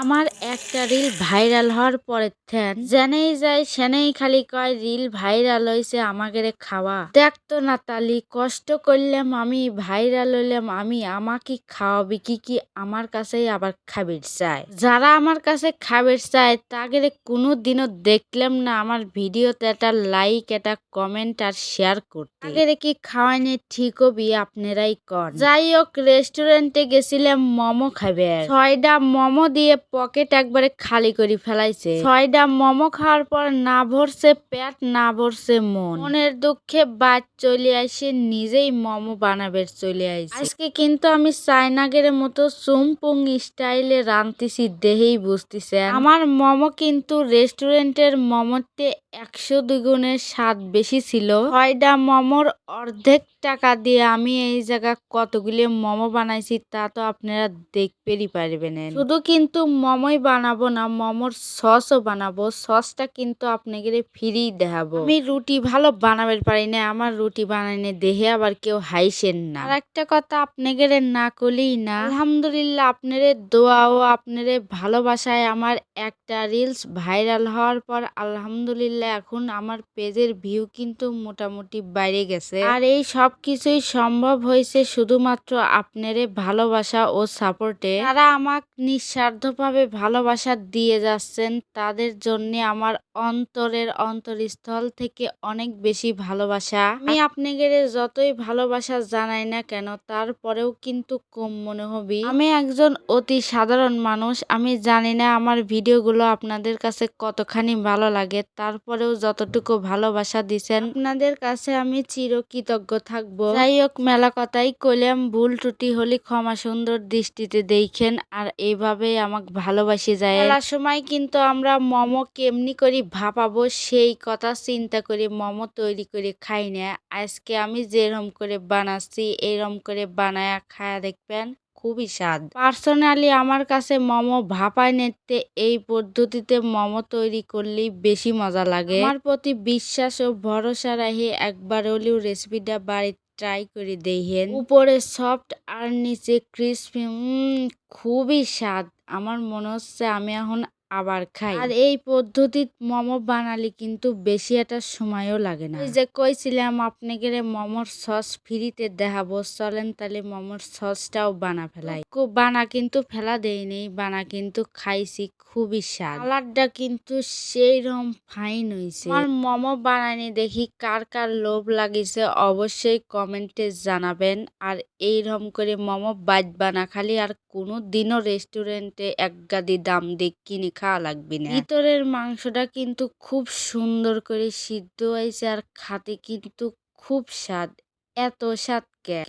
আমার একটা reel viral হওয়ার পরের থ্যান জেনেই যায় সেনেই খালি কয় রিল ভাইরাল হইছে আমাকে রে খাওয়া। দেখতো না তালি কষ্ট করলাম আমি ভাইরাল হইলাম আমি, আমাকে খাওয়াবি, কি কি আমার কাছেই আবার খাবির চায় যারা আমার কাছে খাবির চায় তাদের কোনো দিনও দেখলাম না আমার ভিডিওতে একটা লাইক একটা কমেন্ট আর শেয়ার করতে। তাদের কি খাওয়াই খাওয়াইনি ঠিক হবি আপনারাই কন। যাই হোক রেস্টুরেন্টে গেছিলাম, মোমো খাবে ছয়টা মোমো দিয়ে পকেট একবারে খালি করে ফেলাইছে। ছয়টা মোমো খাওয়ার পর না ভরছে পেট না ভরছে মন। মনের দুঃখে বাদ চলে আসে নিজেই মোমো বানাবে চলে আসে। আজকে কিন্তু আমি চাইনাগের মতো চুমপুং স্টাইলে রাঁধতেছি দেহেই বুঝতেছে। আমার মোমো কিন্তু রেস্টুরেন্টের মোমোতে একশো দুগুণের স্বাদ বেশি ছিল। ছয়টা মোমোর অর্ধেক টাকা দিয়ে আমি এই জায়গা কতগুলি মোমো বানাইছি তা তো আপনারা দেখতেই পারবেন। শুধু কিন্তু মোমোই বানাবো না মোমোর সসও বানাবো। সসটা কিন্তু আপনাকে ফ্রি দেখাবো। আমি রুটি ভালো বানাবে পারি না আমার রুটি বানাইনে দেহে আবার কেউ হাইসেন না। আর একটা কথা আপনাদের না করলেই না। আলহামদুলিল্লাহ আপনাদের দোয়া ও আপনাদের ভালোবাসায় আমার একটা রিলস ভাইরাল হওয়ার পর আলহামদুলিল্লাহ এখন আমার পেজের ভিউ কিন্তু মোটামুটি বাইরে গেছে। আর এই সব কিছুই সম্ভব হয়েছে শুধুমাত্র আপনারে ভালোবাসা ও সাপোর্টে। তারা আমাকে নিঃস্বার্থভাবে ভালোবাসা দিয়ে যাচ্ছেন তাদের জন্য আমার অন্তরের অন্তরস্থল থেকে অনেক বেশি ভালোবাসা। আমি আপনাদের যতই ভালোবাসা জানাই না কেন তারপরেও কিন্তু কম মনে হবে। আমি একজন অতি সাধারণ মানুষ আমি জানি না আমার ভিডিওগুলো আপনাদের কাছে কতখানি ভালো লাগে তারপরেও যতটুকু ভালোবাসা দিছেন আপনাদের কাছে আমি চিরকৃতজ্ঞ থাকব। যাই হোক মেলা কথাই কইলাম ভুল ত্রুটি হলে ক্ষমা সুন্দর দৃষ্টিতে দেখেন আর এইভাবেই আমাকে ভালোবাসি যায়। মেলার সময় কিন্তু আমরা মোমো কেমনি করে ভাপাবো সেই কথা চিন্তা করে মোমো তৈরি করে খাই না। আজকে আমি যেরকম করে বানাচ্ছি এরকম করে বানায়া খায়া দেখবেন খুবই স্বাদ। পার্সোনালি আমার কাছে মোমো ভাপায় নিতে এই পদ্ধতিতে মোমো তৈরি করলেই বেশি মজা লাগে। আমার প্রতি বিশ্বাস ও ভরসা রাখি একবার হলেও রেসিপিটা বাড়িতে ট্রাই করে দেখেন। উপরে সফট আর নিচে ক্রিসপি খুবই স্বাদ। আমার মনে হচ্ছে আমি এখন আবার খাই। আর এই পদ্ধতিত মোমো বানালে কিন্তু বেশি একটা সময়ও লাগে না। যে কইছিলাম আপনাকে মোমোর সস ফ্রিতে দেখাবো চলেন তাহলে মোমোর সসটাও বানা ফেলাই। খুব বানা কিন্তু ফেলা দেয়নি বানা কিন্তু খাইছি খুবই স্বাদ। কালারটা কিন্তু সেই রকম ফাইন হয়েছে আমার মোমো বানানি দেখি কার কার লোভ লাগিছে অবশ্যই কমেন্টে জানাবেন। আর এইরকম করে মোমো বাদ বানা খালি আর কোনো দিনও রেস্টুরেন্টে এক গাদি দাম দিয়ে কিনে খাওয়া লাগবে না। ভিতরের মাংসটা কিন্তু খুব সুন্দর করে সিদ্ধ হয়েছে আর খাতে কিন্তু খুব স্বাদ, এত স্বাদ কে?